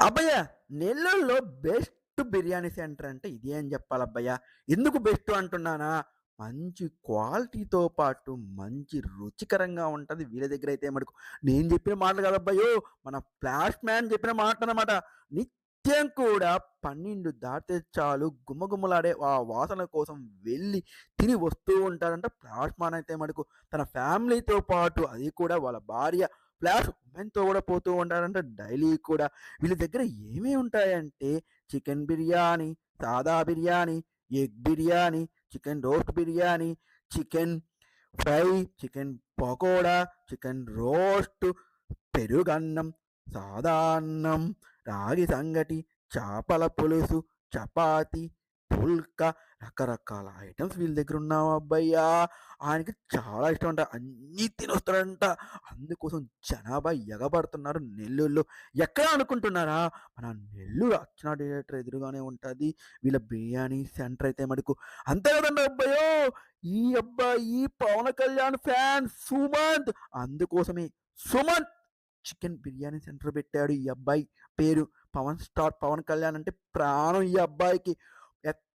అబ్బయ్య! నెల్లూరులో best biryani centre అంటే ఇదే అని జెప్పాలబ్బయ్య. ఎందుకు బెస్ట్ అంటున్నానా? మంచి క్వాలిటీతో పాటు మంచి రుచికరంగా ఉంటుంది వీళ్ళ దగ్గర అయితే మటుకు. నేను చెప్పిన మాటలు కాదబ్బయ్యో! మన ఫ్లాష్ మ్యాన్ చెప్పిన మాటలనమాట. నిత్యం కూడా 12 దాటితే చాలు గుమగుమలాడే ఆ వాసన కోసం వెళ్ళి తిని వస్తూ ఉంటారంట ఫ్లాష్ మ్యాన్ అయితే మటుకు. తన ఫ్యామిలీతో పాటు అది కూడా వాళ్ళ భార్య ప్లస్ ఉమెన్‌తో కూడా పోతూ ఉంటారంట డైలీ కూడా. వీళ్ళ దగ్గర ఏమేమి ఉంటాయంటే చికెన్ బిర్యానీ, సాదా biryani, egg biryani, chicken roast biryani, chicken fry, chicken pakoda, chicken roast, పెరుగన్నం, సాదా అన్నం, రాగి సంగటి, చేపల పులుసు, చపాతీ, పుల్కా రకరకాల ఐటమ్స్ వీళ్ళ దగ్గర ఉన్నావబ్బయ్యా! ఆయనకి చాలా ఇష్టం అంట అన్నీ తినొస్తాడంట. అందుకోసం జనాభా ఎగబడుతున్నారు నెల్లూరులో. ఎక్కడ అనుకుంటున్నారా? మన నెల్లూరు అర్చన థియేటర్ ఎదురుగానే ఉంటుంది వీళ్ళ బిర్యానీ సెంటర్ అయితే మటుకు. అంతే కదండి అబ్బాయో ఈ అబ్బాయి పవన్ కళ్యాణ్ ఫ్యాన్ సుమంత్. అందుకోసమే సుమంత్ చికెన్ బిర్యానీ సెంటర్ పెట్టాడు ఈ అబ్బాయి. పేరు పవన్ స్టార్ పవన్ కళ్యాణ్ అంటే ప్రాణం ఈ అబ్బాయికి.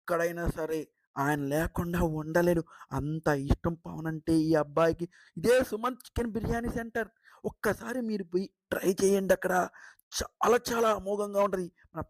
ఎక్కడైనా సరే ఆయన లేకుండా ఉండలేడు. అంత ఇష్టం పవన్ అంటే ఈ అబ్బాయికి. ఇదే సుమన్ చికెన్ బిర్యానీ సెంటర్. ఒక్కసారి మీరు పోయి ట్రై చేయండి అక్కడ చాలా చాలా అమోఘంగా ఉంటుంది మన